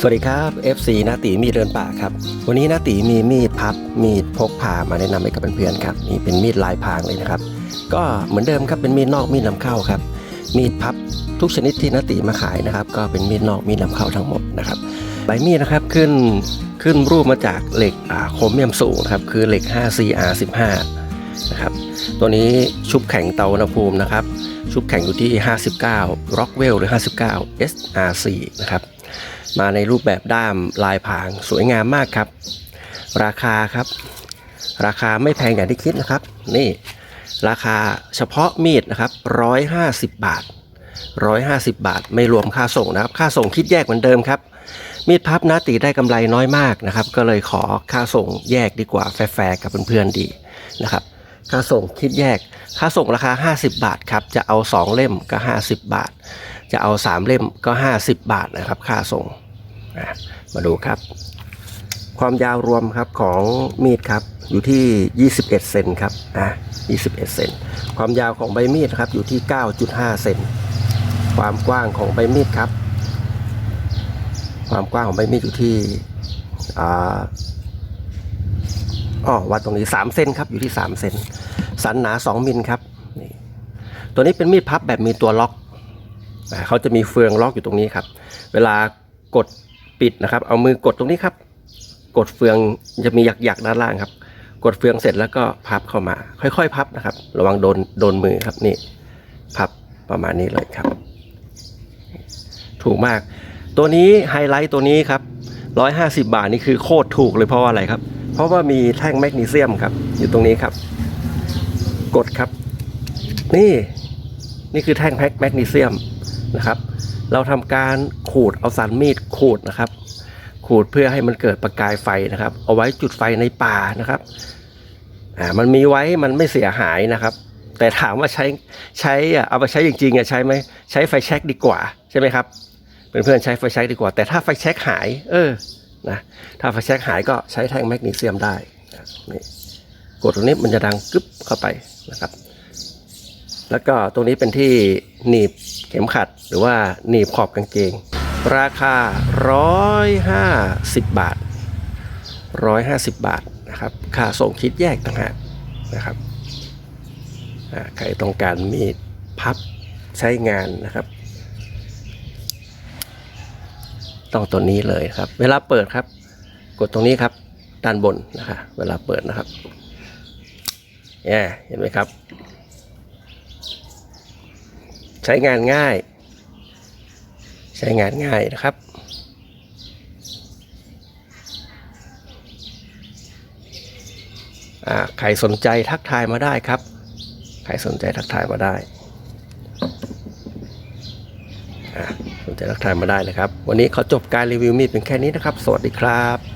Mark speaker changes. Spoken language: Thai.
Speaker 1: สวัสดีครับ FC นาตีมีดเดินป่าครับ วันนี้นาตีมีมีดพับมีดพกพามาแนะนำให้กับเพื่อนๆครับนี่เป็นมีดลายพรางเลยนะครับ ก็เหมือนเดิมครับเป็นมีดนอกมีดนำเข้าครับ มีดพับทุกชนิดที่นาตีมาขายนะครับ ก็เป็นมีดนอกมีดนำเข้าทั้งหมดนะครับใบมีดนะครับขึ้นขึ้นรูปมาจากเหล็กโครเมียมสูงนครับคือเหล็ก 5CR15 นะครับตัวนี้ชุบแข็งเตาอุณหภูมินะครับชุบแข็งอยู่ที่ 59 Rockwell หรือ 59 SRC นะครับ มาในรูปแบบด้ามลายผางสวยงามมากครับ ราคาครับ ราคาไม่แพงอย่างที่คิดนะครับ นี่ราคาเฉพาะมีดนะครับ 150 บาท 150 บาท ไม่รวมค่าส่งนะครับ ค่าส่งคิดแยกเหมือนเดิมครับ มีดพับนาตีได้กำไรน้อยมากนะครับ ก็เลยขอค่าส่งแยกดีกว่าแฟร์กับเพื่อนๆดีนะครับ ค่าส่งคิดแยก ค่าส่งราคา 50 บาทครับ จะเอา 2 เล่มก็ 50 บาท จะเอา 3 เล่มก็ 50 บาทนะครับ ค่าส่ง มาดูครับ ความยาวรวมครับของมีดครับอยู่ที่ 21 เซนครับอะ21 เซนความยาวของใบมีดครับอยู่ที่ 9.5 เซนความกว้างของใบมีดครับ ความกว้างของใบมีดอยู่ที่อ๋อวัดตรงนี้ 3 เซนครับอยู่ที่ 3 เซนสันหนา 2 มิลครับนี่ตัวนี้เป็นมีดพับแบบมีตัวล็อกเขาจะมีเฟืองล็อกอยู่ตรงนี้ครับ เวลากด ปิดนะครับ เอามือกดตรงนี้ครับ กดเฟืองจะมีหยักๆด้านล่างครับ กดเฟืองเสร็จแล้วก็พับเข้ามา ค่อยๆ พับนะครับ ระวังโดนโดนมือครับนี่ พับประมาณนี้เลยครับ ถูกมาก ตัวนี้ไฮไลท์ตัวนี้ครับ150 บาทนี่คือโคตรถูกเลยเพราะว่าอะไรครับ เพราะว่ามีแท่งแมกนีเซียมครับ อยู่ตรงนี้ครับ กดครับ นี่นี่คือแท่งแมกนีเซียมนะครับ เราทำการขูดเอาสันมีดขูดนะครับ ขูดเพื่อให้มันเกิดประกายไฟนะครับ เอาไว้จุดไฟในป่านะครับอ่ามันมีไว้มันไม่เสียหายนะครับ แต่ถามว่าใช้ใช้อะเอาไปใช้จริงๆอะใช้ไหมใช้ไฟแช็กดีกว่าใช่ไหมครับเพื่อนๆใช้ไฟแช็กดีกว่า แต่ถ้าไฟแช็กหาย เออนะถ้าไฟแช็กหายก็ใช้แท่งแมกนีเซียมได้นี่กดตรงนี้มันจะดังกึ๊บเข้าไปนะครับ แล้วก็ตรงนี้เป็นที่หนีบเข็มขัดหรือว่าหนีบขอบกางเกง ราคา 150 บาท 150 บาทนะครับค่าส่งคิดแยกต่างหากนะครับใครต้องการมีดพับใช้งานนะครับ ต้องตัวนี้เลยครับ เวลาเปิดครับ กดตรงนี้ครับ ด้านบนนะคะเวลาเปิดนะครับเนี่ยเห็นไหมครับ ใช้งานง่าย ใช้งานง่ายนะครับ ใครสนใจทักทายมาได้ครับ ใครสนใจทักทายมาได้สนใจทักทายมาได้เลยครับ วันนี้เขาจบการรีวิวมีดเป็นแค่นี้นะครับ สวัสดีครับ